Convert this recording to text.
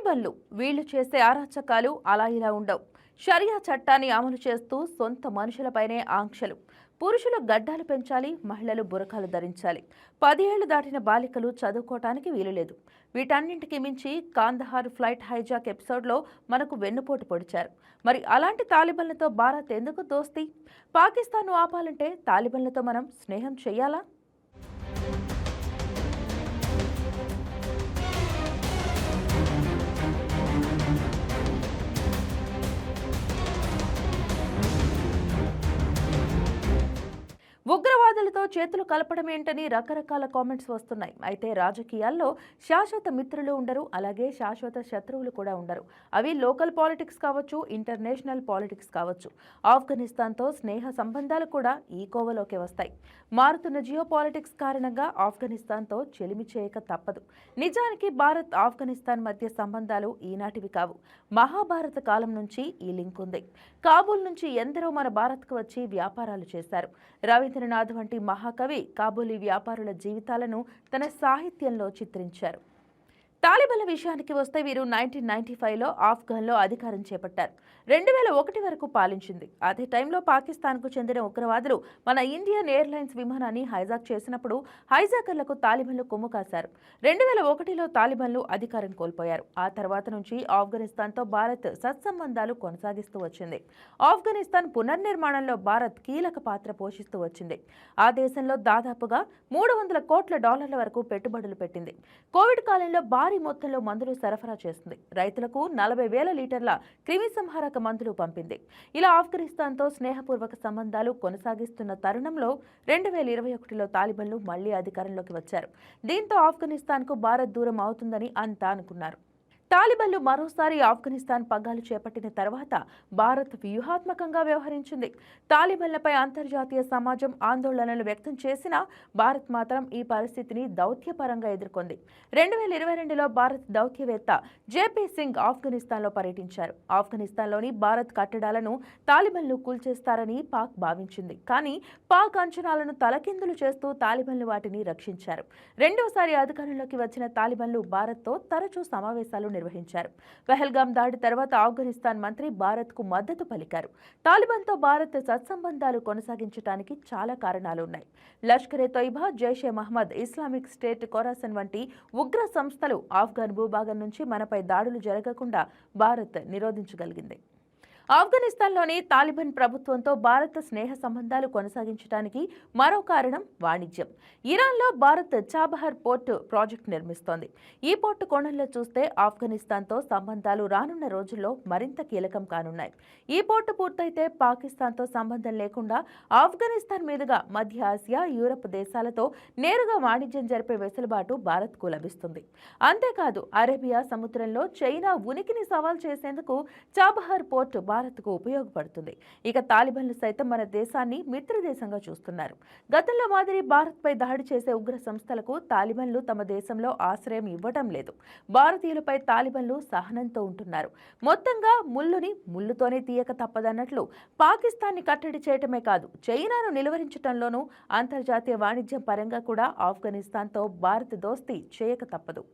తాలిబన్లు వీళ్ళు చేసే అరాచకాలు అలా ఇలా ఉండవు. షరియా చట్టాన్ని అమలు చేస్తూ సొంత మనుషులపైనే ఆంక్షలు. పురుషులు గడ్డాలు పెంచాలి మహిళలు బురకాలు ధరించాలి. పదేళ్ళు దాటిన బాలికలు చదువుకోవటానికి వీలులేదు. వీటన్నింటికి మించి కాందహార్ ఫ్లైట్ హైజాక్ ఎపిసోడ్లో మనకు వెన్నుపోటు పొడిచారు. మరి అలాంటి తాలిబన్లతో భారత్ ఎందుకు దోస్తి? పాకిస్తాన్ను ఆపాలంటే తాలిబన్లతో మనం స్నేహం చేయాలా? ఉపాధులతో చేతులు కలపడమేంటని రకరకాల కామెంట్స్ వస్తున్నాయి. అయితే రాజకీయాల్లో శాశ్వత మిత్రులు ఉండరు అలాగే శాశ్వత శత్రువులు కూడా ఉండరు. అవి లోకల్ పాలిటిక్స్ కావచ్చు ఇంటర్నేషనల్ పాలిటిక్స్ కావచ్చు. ఆఫ్ఘనిస్తాన్తో స్నేహ సంబంధాలు కూడా ఈ కోవలోకి వస్తాయి. మారుతున్న జియో పాలిటిక్స్ కారణంగా ఆఫ్ఘనిస్తాన్తో చెలిమి చేయక తప్పదు. నిజానికి భారత్ ఆఫ్ఘనిస్తాన్ మధ్య సంబంధాలు ఈనాటివి కావు. మహాభారత కాలం నుంచి ఈ లింక్ ఉంది. కాబూల్ నుంచి ఎందరో మన భారత్కు వచ్చి వ్యాపారాలు చేశారు. రవీంద్రనాథ్ వంటి మహాకవి కాబూలి వ్యాపారుల జీవితాలను తన సాహిత్యంలో చిత్రించారు. తాలిబన్ల విషయానికి వస్తే వీరు నైన్టీన్ నైన్టీ ఫైవ్లో ఆఫ్ఘన్లో అధికారం చేపట్టారు. రెండు వేల ఒకటి వరకు పాలించింది. అదే టైంలో పాకిస్తాన్కు చెందిన ఉగ్రవాదులు మన ఇండియన్ ఎయిర్లైన్స్ విమానాన్ని హైజాక్ చేసినప్పుడు హైజాకర్లకు తాలిబన్లు కొమ్ము కాశారు. రెండు వేల ఒకటిలో తాలిబన్లు అధికారం కోల్పోయారు. ఆ తర్వాత నుంచి ఆఫ్ఘనిస్తాన్తో భారత్ సత్సంబంధాలు కొనసాగిస్తూ వచ్చింది. ఆఫ్ఘనిస్తాన్ పునర్నిర్మాణంలో భారత్ కీలక పాత్ర పోషిస్తూ వచ్చింది. ఆ దేశంలో దాదాపుగా మూడు వందల కోట్ల డాలర్ల వరకు పెట్టుబడులు పెట్టింది. కోవిడ్ కాలంలో భారత్ భారీ మొత్తంలో మందులు సరఫరా చేస్తుంది. రైతులకు నలభై వేల లీటర్ల క్రిమిసంహారక మందులు పంపింది. ఇలా ఆఫ్ఘనిస్తాన్తో స్నేహపూర్వక సంబంధాలు కొనసాగిస్తున్న తరుణంలో రెండు వేల ఇరవై ఒకటిలో తాలిబన్లు మళ్ళీ అధికారంలోకి వచ్చారు. దీంతో ఆఫ్ఘనిస్తాన్కు భారత్ దూరం అవుతుందని అంతా అనుకున్నారు. తాలిబన్లు మరోసారి ఆఫ్ఘనిస్తాన్ పగ్గాలు చేపట్టిన తర్వాత భారత్ వ్యూహాత్మకంగా వ్యవహరించింది. తాలిబన్లపై అంతర్జాతీయ సమాజం ఆందోళనలు వ్యక్తం చేసినా భారత్ మాత్రం ఈ పరిస్థితిని దౌత్యపరంగా ఎదుర్కొంది. రెండు వేల ఇరవై రెండులో భారత్ దౌత్యవేత్త జేపీ సింగ్ ఆఫ్ఘనిస్తాన్లో పర్యటించారు. ఆఫ్ఘనిస్తాన్లోని భారత్ కట్టడాలను తాలిబన్లు కూల్చేస్తారని పాక్ భావించింది. కానీ పాక్ అంచనాలను తలకిందులు చేస్తూ తాలిబన్లు వాటిని రక్షించారు. రెండోసారి అధికారంలోకి వచ్చిన తాలిబన్లు భారత్తో తరచూ సమావేశాలు నిర్వహించారు. పెహల్గాం దాడి తర్వాత ఆఫ్ఘనిస్తాన్ మంత్రి భారత్కు మద్దతు పలికారు. తాలిబాన్తో భారత్ సత్సంబంధాలు కొనసాగించడానికి చాలా కారణాలు ఉన్నాయి. లష్కరే తొయిబా జైషే మహమ్మద్ ఇస్లామిక్ స్టేట్ కొరాసన్ వంటి ఉగ్ర సంస్థలు ఆఫ్ఘన్ భూభాగం నుంచి మనపై దాడులు జరగకుండా భారత్ నిరోధించగలిగింది. ఆఫ్ఘనిస్తాన్లోని తాలిబాన్ ప్రభుత్వంతో భారత్ స్నేహ సంబంధాలు కొనసాగించడానికి మరో కారణం వాణిజ్యం. ఇరాన్లో భారత్ చాబహర్ పోర్టు ప్రాజెక్ట్ నిర్మిస్తోంది. ఈ పోర్టు కోణంలో చూస్తే ఆఫ్ఘనిస్తాన్తో సంబంధాలు రానున్న రోజుల్లో మరింత కీలకం కానున్నాయి. ఈ పోర్టు పూర్తయితే పాకిస్తాన్తో సంబంధం లేకుండా ఆఫ్ఘనిస్తాన్ మీదుగా మధ్య ఆసియా యూరప్ దేశాలతో నేరుగా వాణిజ్యం జరిపే వెసులుబాటు భారత్కు లభిస్తుంది. అంతేకాదు అరేబియా సముద్రంలో చైనా ఉనికిని సవాల్ చేసేందుకు చాబహార్ పోర్టు భారత్కు ఉపయోగపడుతుంది. ఇక తాలిబన్లు సైతం మన దేశాన్ని మిత్రదేశంగా చూస్తున్నారు. గతంలో మాదిరి భారత్పై దాడి చేసే ఉగ్ర సంస్థలకు తాలిబన్లు తమ దేశంలో ఆశ్రయం ఇవ్వటం లేదు. భారతీయులపై తాలిబన్లు సహనంతో ఉంటున్నారు. మొత్తంగా ముల్లుని ముల్లుతోనే తీయక తప్పదన్నట్లు పాకిస్తాన్ని కట్టడి చేయటమే కాదు చైనాను నిలువరించడంలోనూ అంతర్జాతీయ వాణిజ్యం పరంగా కూడా ఆఫ్ఘనిస్తాన్తో భారత్ దోస్తీ చేయక తప్పదు.